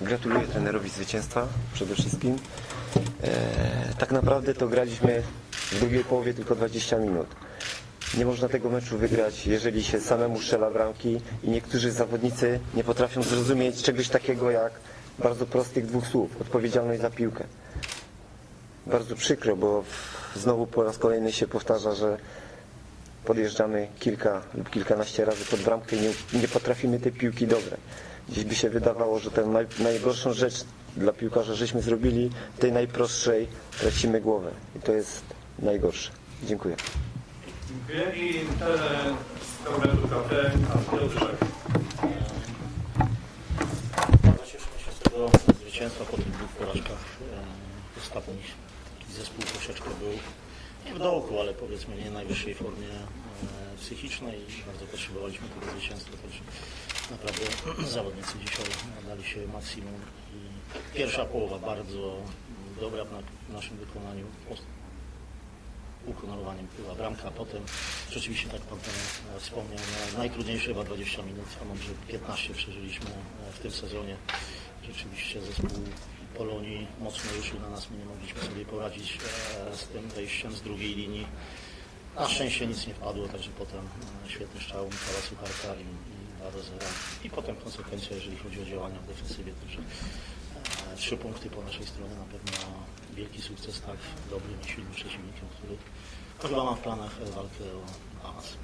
Gratuluję trenerowi zwycięstwa przede wszystkim. E, tak naprawdę to graliśmy w drugiej połowie tylko 20 minut. Nie można tego meczu wygrać, jeżeli się samemu strzela bramki i niektórzy zawodnicy nie potrafią zrozumieć czegoś takiego jak bardzo prostych dwóch słów, odpowiedzialność za piłkę. Bardzo przykro, bo znowu po raz kolejny się powtarza, że podjeżdżamy kilka lub kilkanaście razy pod bramkę i nie, nie potrafimy tej piłki dobrać. Dziś by się wydawało, że tę naj, najgorszą rzecz dla piłkarza żeśmy zrobili, tej najprostszej tracimy głowę. I to jest najgorsze. Dziękuję. Dziękuję. I trener z kabinetu KP, cieszymy się z tego zwycięstwa po tych dwóch porażkach. Ostatni taki zespół troszeczkę był nie w dołku, ale powiedzmy nie w najwyższej formie e, psychicznej i bardzo potrzebowaliśmy tego zwycięstwa. Także naprawdę zawodnicy dzisiaj dali się maksimum i pierwsza połowa bardzo dobra w na- w naszym wykonaniu. Ukoronowaniem była bramka, a potem rzeczywiście, tak Pan e, wspomniał, no, najtrudniejsze chyba 20 minut, a może 15 przeżyliśmy e, w tym sezonie. Rzeczywiście zespół Polonii mocno ruszył na nas, my nie mogliśmy sobie poradzić e, z tym wejściem z drugiej linii. Na szczęście nic nie wpadło, także potem e, świetny strzał Michała Sucharka i, i 2 do 0. I potem konsekwencja, jeżeli chodzi o działania w defensywie, także e, trzy punkty po naszej stronie na pewno wielki sukces tak dobrym i silnym przeciwnikiem, który chyba ma w planach walkę o awans.